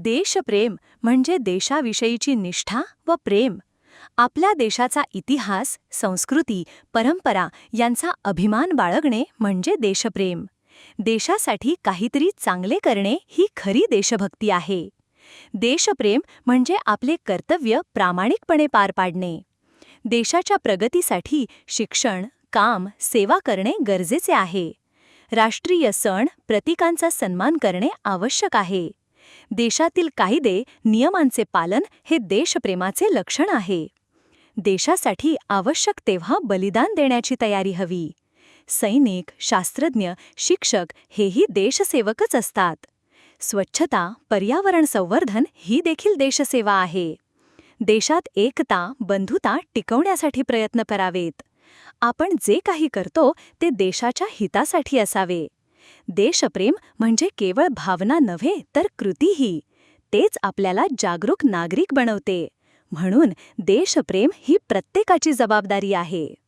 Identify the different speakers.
Speaker 1: देशप्रेम म्हणजे देशाविषयीची निष्ठा व प्रेम. आपल्या देशाचा इतिहास संस्कृती परंपरा यांचा अभिमान बाळगणे म्हणजे देशप्रेम. देशासाठी काहीतरी चांगले करणे ही खरी देशभक्ती आहे. देशप्रेम म्हणजे आपले कर्तव्य प्रामाणिकपणे पार पाडणे. देशाच्या प्रगतीसाठी शिक्षण काम सेवा करणे गरजेचे आहे. राष्ट्रीय सण प्रतीकांचा सन्मान करणे आवश्यक आहे. देशातील कायदे नियमांचे पालन हे देशप्रेमाचे लक्षण आहे. देशासाठी आवश्यक तेव्हा बलिदान देण्याची तयारी हवी. सैनिक शास्त्रज्ञ शिक्षक हेही देशसेवकच असतात. स्वच्छता पर्यावरण संवर्धन ही देखील देशसेवा आहे. देशात एकता बंधुता टिकवण्यासाठी प्रयत्न करावेत. आपण जे काही करतो ते देशाच्या हितासाठी असावे. देशप्रेम म्हणजे केवळ भावना नव्हे तर कृतीही. तेच आपल्याला जागरूक नागरिक बनवते. म्हणून देशप्रेम ही प्रत्येकाची जबाबदारी आहे.